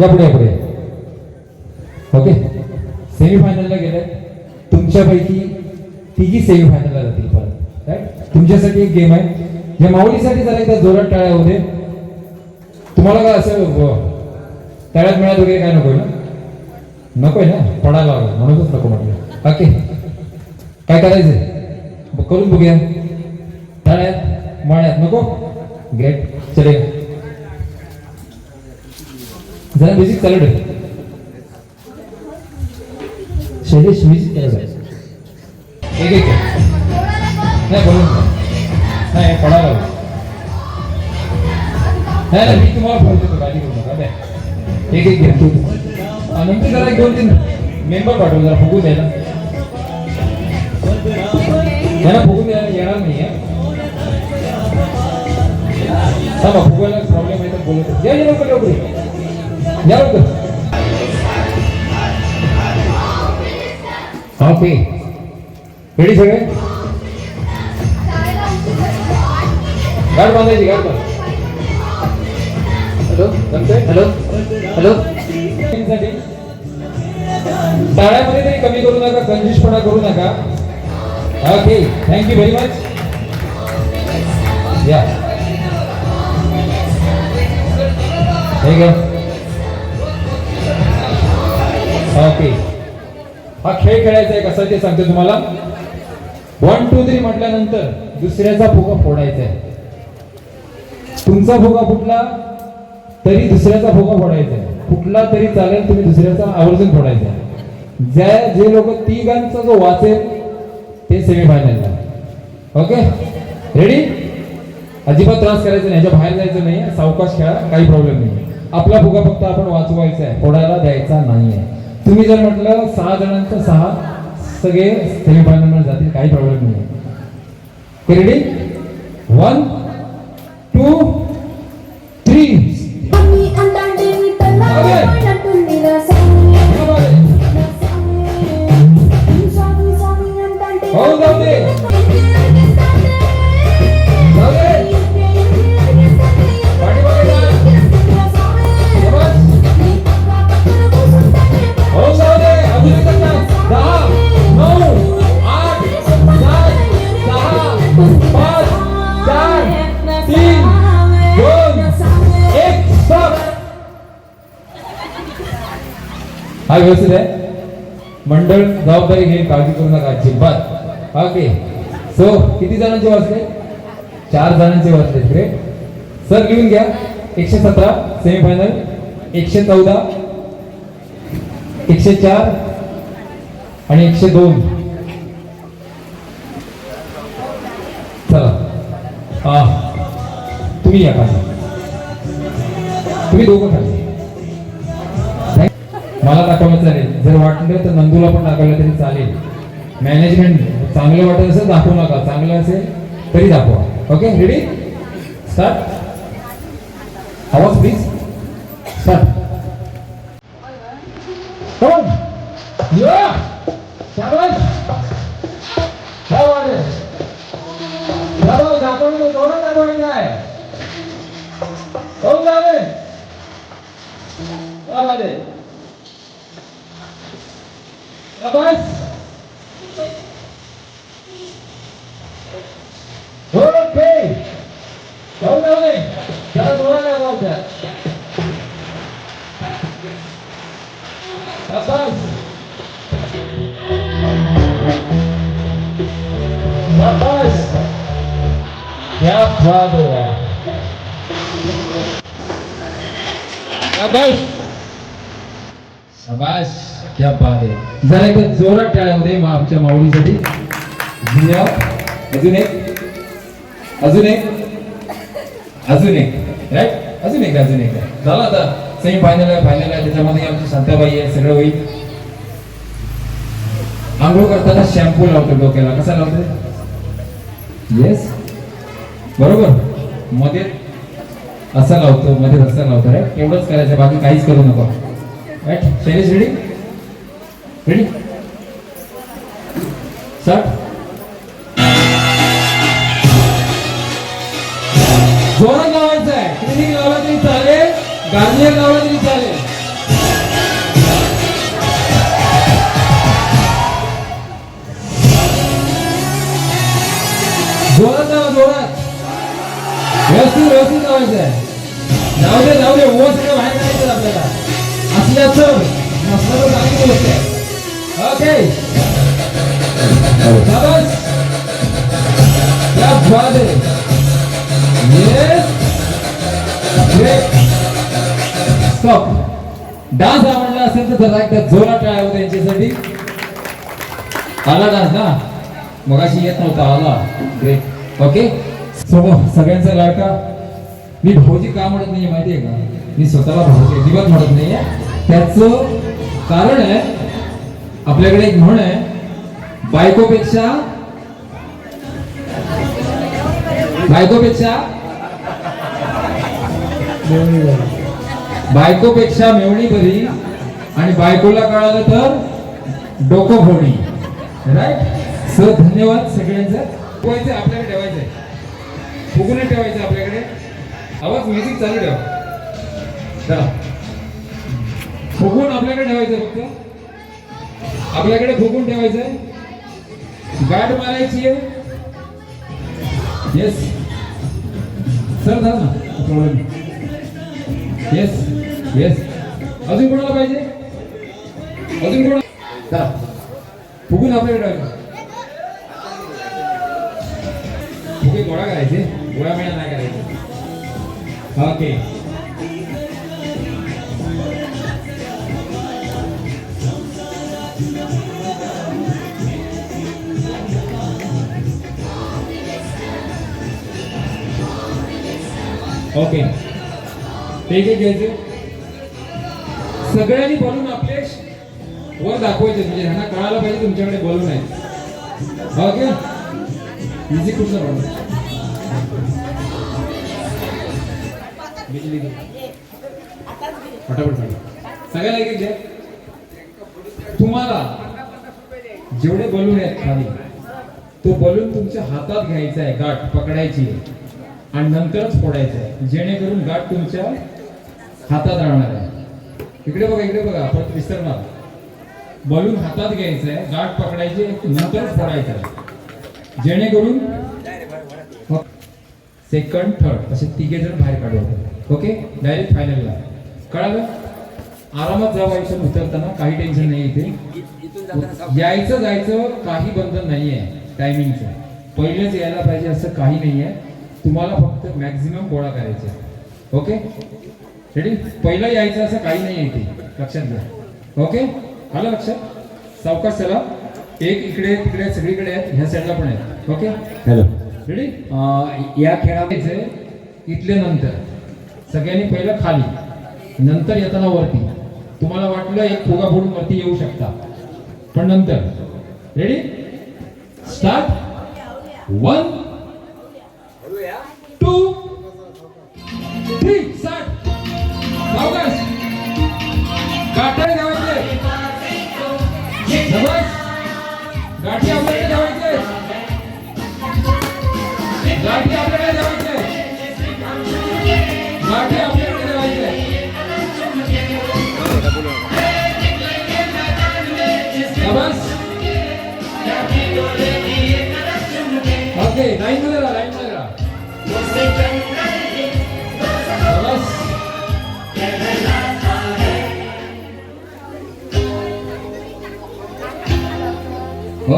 या पुढे. या पुढे ओके सेमीफायनलला गेले. तुमच्यापैकी तिघी सेमीफायनलला जातील परत. राईट तुमच्यासाठी एक गेम आहे. या माऊलीसाठी झाले त्या जोरात टाळ्या होते तुम्हाला काय असं टाळ्यात मिळत वगैरे काय नकोय ना? नकोय ना? पडायला लागलं. म्हणूनच नको म्हटलं. ओके काय करायचं करून बघूया. टाळ्यात मळ्यात. नको? ग्रेट चले जरा बेसिक चालू ठेव शैलेश म्युझिक चालू एक एक नाही बोलून नाही पडायला लागलं. नाही नाही, मी तुम्हाला फोन देतो काळजी करू नका. एक एक घ्या तू नंतर जरा एक दोन तीन मेंबर पाठवून जरा फुगून द्यायला. त्यांना फुगून द्यायला येणार नाही आहे थांबा फुगायला प्रॉब्लेम आहे तर बोलत या लवकर लवकर लवकर या लवकर ओके रेडी सगळे गाड बांधायची गाड बांध हॅलो जमतंय हॅलो हॅलो टाळ्यामध्ये तरी कमी करू नका कंजूसपणा करू नका ओके थँक्यू व्हेरी मच या ठीक आहे ओके हा खेळ खेळायचा आहे कसा ते सांगतो तुम्हाला. वन टू थ्री म्हटल्यानंतर दुसऱ्याचा फुगा फोडायचा आहे. तुमचा फुगा फुटला तरी दुसऱ्याचा फुगा फोडायचा आहे. फुटला तरी चालेल तुम्ही दुसऱ्याचा आवर्जून फोडायचा आहे. ज्या जे लोक तिघांचा जो वाचेल ते सेमीफायनलला ओके रेडी अजिबात त्रास करायचा नाही. याच्या बाहेर जायचं नाही. सावकाश खेळा. काही प्रॉब्लेम नाही. आपला फुगा फक्त आपण वाचवायचा आहे. फोडायला द्यायचा नाही आहे तुम्ही जर म्हटलं सहा जणांचं सहा सगळे सेमीफायनल जातील काही प्रॉब्लेम नाही ready one two three Kami ang danding हा व्यवस्थित आहे मंडळ जबाबदारी घेईल काळजी करू नका अजिबात. ओके. सो किती जणांचे वाचले? चार जणांचे वाचले ग्रेट सर लिहून घ्या. एकशे सतरा सेमीफायनल एकशे चौदा एकशे चार आणि एकशे दोन. चला. हा. तुम्ही या खाली. तुम्ही दोघं खाली. मला दाखवलं चालेल जर वाटलं तर नंदूला पण दाखवलं तरी चालेल. मॅनेजमेंट चांगलं वाटत असेल दाखवू नका. चांगलं असेल तरी दाखवा. ओके रेडी स्टार्ट आवाज प्लीज स्टार्ट Yeah. शाबाश. शाबास. शाबास, दाखवलं, जोरात दाखवायचं आहे. हो, चालेल. शाबास. शाबास. ओके जाऊ जाऊ दे जरा जोराने क्या बात आहे जरा एकदा जोरात टाळ्या होते आमच्या माऊलीसाठी. धन्यवाद अजून एक. अजून एक. अजून एक. राईट अजून एक अजून एक झालं आता. सेमी फायनल आहे फायनल आहे. त्याच्यामध्ये आमची शांताबाई आहे सगळं होईल. आंघोळ करताना शॅम्पू लावतो डोक्याला. कसा लावतो येस बरोबर. मध्ये असं लावतो मध्ये असं लावतो राईट एवढंच करायचं बाकी काहीच करू नको. Right Shailesh ready ready sir जोरात लावायचं आहे. क्लिनिक लावला तरी चालेल. गार्नियर लावला तरी चालेल. जोरात लावा जोरात. व्यवस्थित व्यवस्थित लावायचं आहे. जाऊ दे जाऊ दे. ओस बाहेर आपल्याला. असल्याचं नसल्याचं चांगली गोष्ट आहे. ओके शाबास क्या डान्स आवडला असेल तर जरा एकदा जोरात टाळ्या होत्या यांच्यासाठी. आला डान्स ना? मगाशी येत नव्हता आला. ग्रेट ओके सो सगळ्यांचा लाडका मी भाऊजी का म्हणत नाही माहिती आहे का? मी स्वतःला भाऊजी अजिबात म्हणत नाहीये. त्याचं कारण आहे आपल्याकडे एक म्हण आहे बायकोपेक्षा बायकोपेक्षा बायकोपेक्षा मेवणी बरी आणि बायकोला कळालं तर डोकं फोडी राईट सर धन्यवाद सगळ्यांचं. ठेवायचं आपल्याकडे ठेवायचंय. फुगून ठेवायचं आपल्याकडे. आवाज म्युझिक चालू ठेवा. चला. फुगून आपल्याकडे ठेवायचं फक्त. आपल्याकडे फुगून ठेवायचंय. गाठ मारायची आहे. येस सर झालं ना. प्रॉब्लेम येस येस अजून कोणाला पाहिजे? अजून कोणा फुकून आपल्याकडे फुके गोळा करायचे. गोळा मिळा नाही करायचे. ओके ओके ते घ्यायचे सगळ्यांनी बोलून आपले वर दाखवायचे म्हणजे ह्यांना कळायला पाहिजे तुमच्याकडे बोलून आहे. ओके इझी कुठलं बोलू? बिजली फटाफट सगळ्याला एक घ्या तुम्हाला जेवढे बलून आहेत खाली तो बलून तुमच्या हातात घ्यायचा आहे गाठ पकडायची आहे. आणि नंतरच फोडायचं आहे जेणेकरून गाठ तुमच्या हातात राहणार आहे. इकडे बघा इकडे बघा परत विसरणार. बलून हातात घ्यायचं आहे गाठ पकडायची नंतरच फोडायचं आहे. जेणेकरून सेकंड थर्ड असे तिघे जण बाहेर काढू ओके डायरेक्ट फायनलला कळालं? आरामात जावं आयुष्यात उतरताना काही टेन्शन नाही इथे. यायचं जायचं काही बंधन नाही आहे टायमिंगचं पहिलेच यायला पाहिजे असं काही नाही आहे तुम्हाला फक्त मॅक्झिमम गोळा करायचे ओके रेडी पहिलं यायचं असं काही नाही इथे. लक्षात घ्या. ओके आलं लक्षात? सावकाश चला. एक इकडे तिकडे सगळीकडे आहेत. ह्या साईडला पण आहेत. ओके हॅलो रेडी या खेळाचे इथले नंतर सगळ्यांनी पहिलं खाली नंतर येताना वरती. तुम्हाला वाटलं एक फुगा फोडून वरती येऊ शकता. पण नंतर रेडी स्टार्ट वन गाठी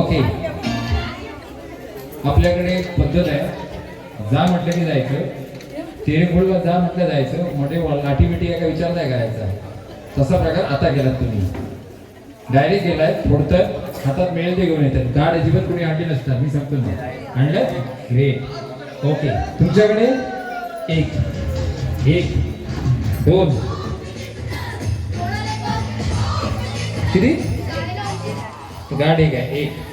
ओके आपल्याकडे एक पद्धत आहे. जा म्हटलं की जायचं. तेरेखोलला जा म्हटलं जायचं. मोठे लाठी बिटी काय विचारताय करायचा. तसा प्रकार आता केलात तुम्ही. डायरेक्ट गेलाय फोडतोय हातात मिळेल ते घेऊन येतात गाड अजिबात कोणी आणली नसतात मी सांगतो ना. आणलं ग्रेट ओके तुमच्याकडे एक एक दोन. किती? गाड एक आहे. एक.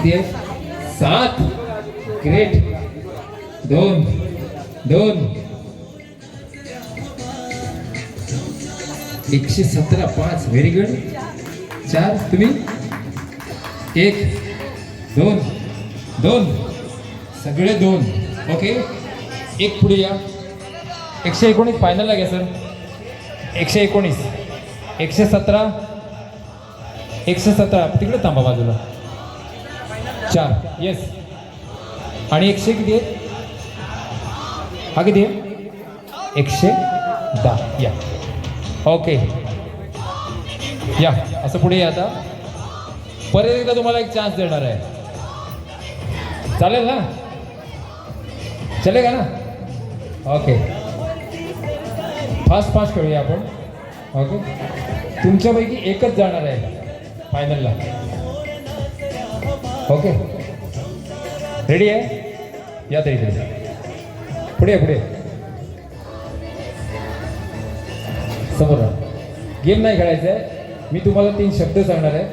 किती सात. ग्रेट दोन. दोन. एकशे सतरा पाच. व्हेरी गुड चार. तुम्ही? एक. दोन. दोन. सगळे दोन. ओके एक पुढे या. एकशे एकोणीस फायनलला घ्या सर एकशे एकोणीस. एकशे सतरा. एकशे सतरा. तिकडे थांबा बाजूला. चार. येस आणि एकशे किती आहे? हा किती आहे? एकशे दहा. या. ओके या. असं पुढे या आता. परत एकदा तुम्हाला एक चान्स देणार आहे. चालेल ना? चलेगा ना? ओके फास्ट फास्ट करूया आपण. ओके तुमच्यापैकी एकच जाणार आहे. फायनलला ओके रेडी आहे या तरी इकडे पुढे पुढे समोर गेम नाही खेळायचं आहे मी तुम्हाला तीन शब्द सांगणार आहे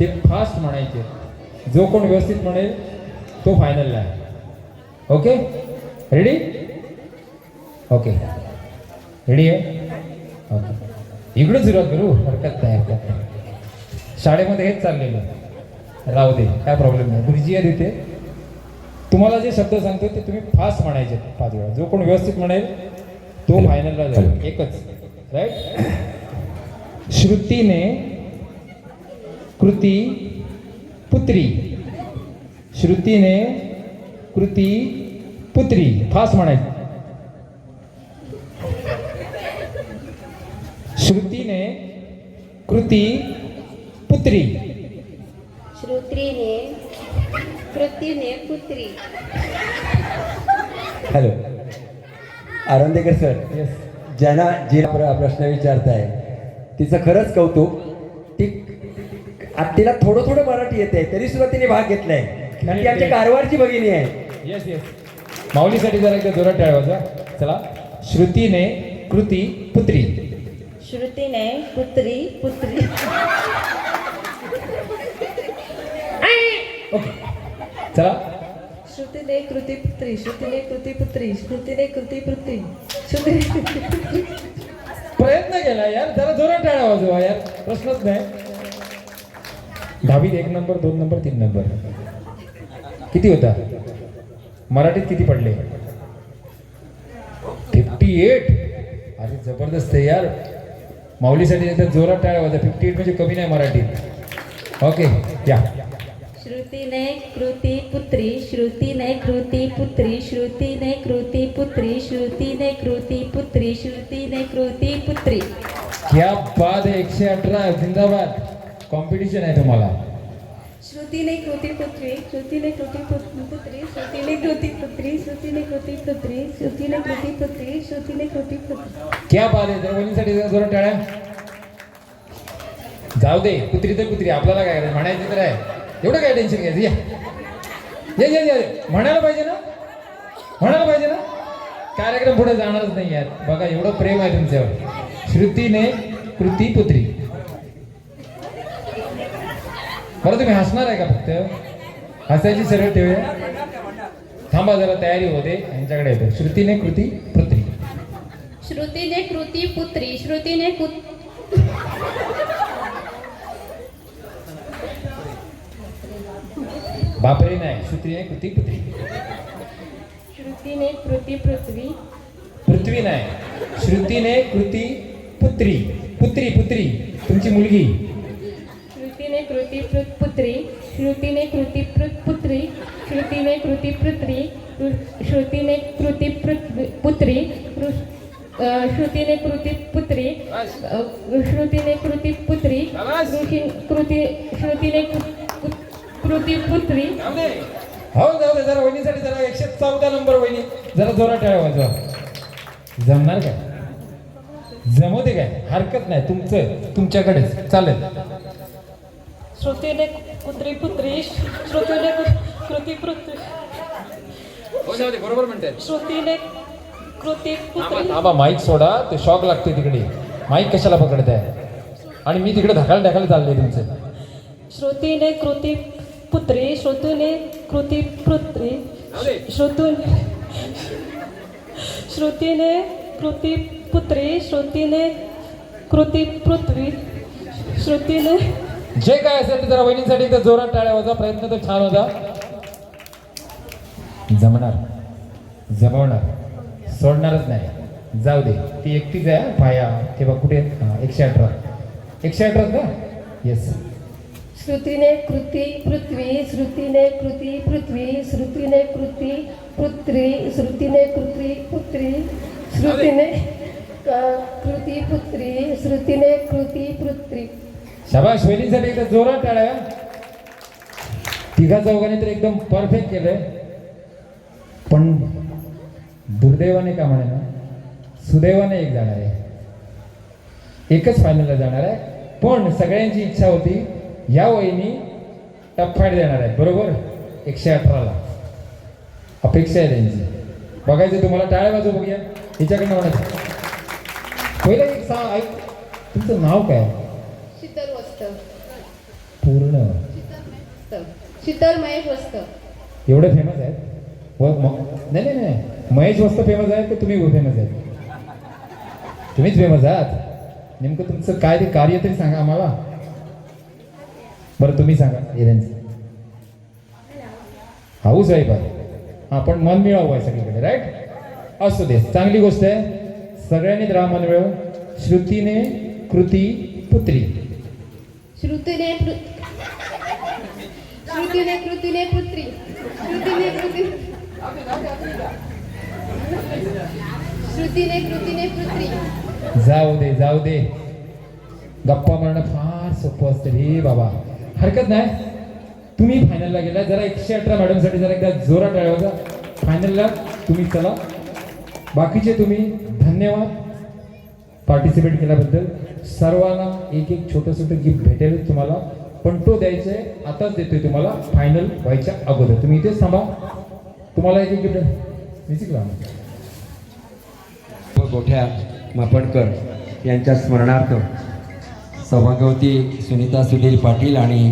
ते फास्ट म्हणायचे जो कोण व्यवस्थित म्हणेल तो फायनलला आहे ओके रेडी ओके रेडी आहे ओके इकडे सुरुवात करू हरकत नाही हरकत नाही शाळेमध्ये हेच चाललेलं राहू दे काय प्रॉब्लेम नाही. गुरुजी आहे तिथे तुम्हाला जे शब्द सांगतो ते तुम्ही फास्ट म्हणायचे पाच वेळा जो कोण व्यवस्थित म्हणेल तो फायनलला जाईल. एकच. राईट श्रुतीने कृती पुत्री. श्रुतीने कृती पुत्री. फास्ट म्हणायचं. श्रुतीने कृती पुत्री. श्रोत्रीने कृतीने पुत्री. हॅलो आरंदेकर सर येस ज्यांना जे प्र- प्रश्न विचारताय तिचं खरंच कौतुक ती आ- तिला थोडं थोडं मराठी येते तरी सुद्धा तिने भाग घेतलाय. कारण ती आमच्या कारवारची भगिनी आहे. येस येस माऊलीसाठी जरा एकदा जोरात टाळवायचा चला. श्रुतीने कृती पुत्री. श्रुतीने पुत्री पुत्री. चला श्रुतीने कृती पुत्री श्रुतीने कृती पुत्री श्रुतीने कृती पुत्री श्रुतीने प्रयत्न केला यार जरा जोरात टाळा वाजवा यार प्रश्नच नाही. दहावीत एक नंबर दोन नंबर तीन नंबर. किती होता? मराठीत किती पडले? फिफ्टी एट अरे जबरदस्त आहे यार. माऊलीसाठी जोरात टाळा वाजा फिफ्टी एट म्हणजे कमी नाही मराठीत. ओके या. श्रुतीने कृती पुत्री श्रुतीने कृती पुत्री श्रुतीने कृती पुत्री श्रुतीने कृती पुत्री श्रुतीने कृती पुत्री क्या बाद एकशे अठरा जिंदाबाद कॉम्पिटिशन आहे तुम्हाला श्रुतीने कृती पुत्री श्रुतीने कृती पुत- पुत्री श्रुतीने कृती पुत्री श्रुतीने कृती पुत्री श्रुतीने कृती पुत्री श्रुतीने कृती पुत्री क्या बाद आहे जरा जोरात टाळ्या जाऊ दे कुत्री तर कुत्री आपल्याला काय करायचं म्हणायचं तर आहे एवढं काय टेन्शन घ्यायचं? या. ये ये ये. म्हणायला पाहिजे ना? म्हणायला पाहिजे ना? कार्यक्रम पुढे जाणारच नाही यार. बघा एवढं प्रेम आहे तुमच्यावर. श्रुतीने कृती पुत्री. बरं तुम्ही हसणार आहे का फक्त? हसायची सरळ ठेवूया. थांबा जरा तयारी होते. यांच्याकडे येतो. श्रुतीने कृती पुत्री. श्रुतीने कृती पुत्री. श्रुतीने कृती बापरे नाही श्रुतीने कृती पुत्री श्रुतीने कृती पृथ्वी पृथ्वी नाही श्रुतीने कृती पुत्री पुत्री पुत्री तुमची मुलगी श्रुतीने कृती पुत्री श्रुतीने कृती पुत्री श्रुतीने कृती पुत्री श्रु- श्रुतीने कृती पुत्री श्रुतीने कृती पुत्री श्रुतीने कृती पुत्री कृती श्रुतीने कृती पुत्री. हो जाऊ दे जरा वहिनीसाठी जरा एकशे चौदा नंबर वहिनी. जरा जोरात टाळा वाजवा. जमणार काय? जमवते काय? हरकत नाही तुमचं तुमच्याकडेच. चालेल. श्रुतीने कुत्री पुत्री श्रुतीने कृती पुत्री. हो दे बरोबर म्हणतात श्रुतीने कृती पुत्री. थांबा माईक सोडा ते शॉक लागते तिकडे. माईक कशाला पकडत आहे आणि मी तिकडे धकाल ढकाल चाललंय तुमचं. श्रुतीने कृती पुत्री श्रुतीने कृती पुत्री श्रुतून श्रुतीने कृती पुत्री श्रुतीने कृती पृथ्वी श्रुतीने जे काय असेल ते जरा वहिनीसाठी एकदा जोरात टाळ्या वाजा प्रयत्न तर छान होता जमणार. जमवणार. सोडणारच नाही. जाऊ दे. ती एकटीच आहे पाया. ते बघ कुठे एकशे अठरा. एकशे अठरा का? येस श्रुतीने कृती पृथ्वी श्रुतीने कृती पृथ्वी श्रुतीने कृती पुत्री श्रुतीने कृती पुत्री श्रुतीने कृती पुत्री श्रुतीने कृती पुत्री शाबाश वहिनीसाठी एकदा जोरात टाळ्या तिघा चौघाने तर एकदम परफेक्ट केलंय. पण दुर्दैवाने का म्हणे ना? सुदैवाने एक जाणार आहे. एकच फायनलला जाणार आहे. पण सगळ्यांची इच्छा होती या वहिनी टप्पाट देणार आहेत बरोबर? एकशे अठराला. अपेक्षा आहे त्यांची. बघायचं तुम्हाला टाळ्या वाजव बघूया. हिच्याकडनं म्हणायचं पहिलं एक सांग ऐक तुमचं नाव काय? शीतल वस्त. पूर्ण. शीतल महेश वस्त. एवढे फेमस आहेत? नाही नाही नाही. महेश वस्त फेमस आहेत की तुम्ही फेमस आहेत? तुम्हीच फेमस आहात? नेमकं तुमचं काय ते कार्य तरी सांगा आम्हाला. बरं तुम्ही सांगा. एरनचं हाऊस आहे हा पण मन मिळावं आहे सगळीकडे राईट असू दे. चांगली गोष्ट आहे. सगळ्यांनी राहा मन मिळव. श्रुतीने कृती पुत्री. श्रुतीने श्रुतीने कृतीने पुत्री. श्रुतीने कृती श्रुतीने कृतीने पुत्री. जाऊ दे जाऊ दे. गप्पा मारणं फार सोपं असतं रे बाबा. हरकत नाही. तुम्ही फायनलला गेला. जरा एकशे अठरा मॅडमसाठी जरा एकदा जोरात टाळायचा फायनलला तुम्ही चला. बाकीचे तुम्ही धन्यवाद पार्टिसिपेट केल्याबद्दल. सर्वांना एक एक छोटं छोटं गिफ्ट भेटेल तुम्हाला. पण तो द्यायचा आहे आताच देतोय तुम्हाला फायनल व्हायच्या अगोदर. तुम्ही इथेच थांबा. तुम्हाला एक एक गिफ्ट म्युझिक लावा. गोठ्या मापणकर यांच्या स्मरणार्थ सौभाग्यवती सुनीता सुधीर पाटील आणि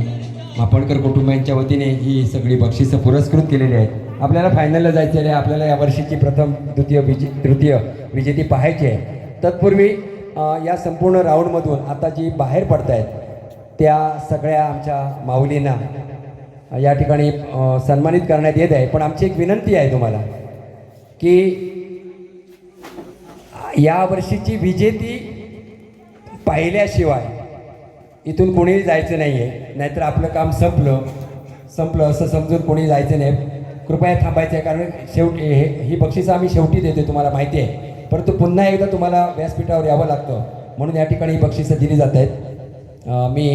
मापणकर कुटुंबियांच्या वतीने ही सगळी बक्षिसं पुरस्कृत केलेली आहेत. आपल्याला फायनलला जायचं आहे. आपल्याला या वर्षीची प्रथम द्वितीय विजे तृतीय विजेती पाहायची आहे. तत्पूर्वी या संपूर्ण राऊंडमधून आता जी बाहेर पडत आहेत त्या सगळ्या आमच्या माऊलींना या ठिकाणी सन्मानित करण्यात येत आहे. पण आमची एक विनंती आहे तुम्हाला की या वर्षीची विजेती पाहिल्याशिवाय इथून कोणीही जायचं नाही आहे नाहीतर आपलं काम संपलं. संपलं असं समजून कोणी जायचं नाही. कृपया थांबायचं आहे कारण शेवटी हे ही बक्षिसं आम्ही शेवटी देतो तुम्हाला माहिती आहे. परंतु पुन्हा एकदा तुम्हाला व्यासपीठावर यावं लागतं. म्हणून या ठिकाणी ही बक्षिसं दिली जात आहेत. मी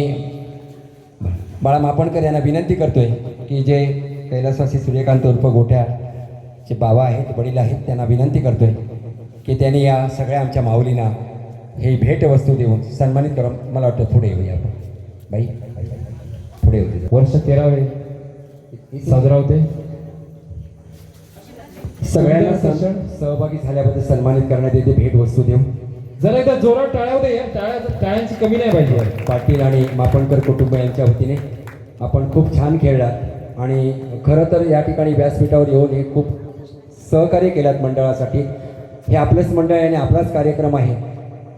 बाळा मापणकर यांना विनंती करतो आहे की जे कैलासवासी सूर्यकांत उर्फ गोठ्याचे बाबा आहेत वडील आहेत त्यांना विनंती करतो आहे की त्यांनी या सगळ्या आमच्या माऊलींना ही भेटवस्तू देऊन सन्मानित करून मला वाटतं पुढे येऊया आपण. बाई पुढे येऊ वर्ष तेरावे साजरा होते. सगळ्यांना सण सहभागी झाल्याबद्दल सन्मानित करण्यात येते भेटवस्तू देऊन. जरा एकदा जोरात टाळ्या होते टाळ्या टाळ्यांची कमी नाही पाहिजे. पाटील आणि मापणकर कुटुंब यांच्या वतीने आपण खूप छान खेळलात आणि खरं तर या ठिकाणी व्यासपीठावर येऊन हे खूप सहकार्य केलात मंडळासाठी. हे आपलंच मंडळ आहे आणि आपलाच कार्यक्रम आहे.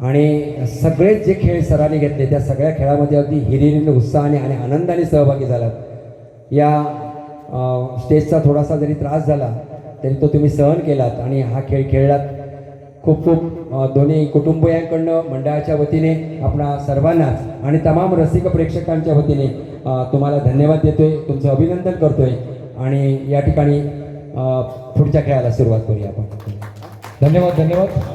आणि सगळेच जे खेळ सरांनी घेतले त्या सगळ्या खेळामध्ये अगदी हिरिरीने उत्साहाने आणि आनंदाने सहभागी झालात. या स्टेजचा थोडासा जरी त्रास झाला तरी तो तुम्ही सहन केलात आणि हा खेळ खेळलात. खूप खूप दोन्ही कुटुंबियांकडनं मंडळाच्या वतीने आपणा सर्वांनाच आणि तमाम रसिक प्रेक्षकांच्या वतीने तुम्हाला धन्यवाद देतोय तुमचं अभिनंदन करतोय आणि या ठिकाणी पुढच्या खेळाला सुरुवात करूया आपण. धन्यवाद धन्यवाद.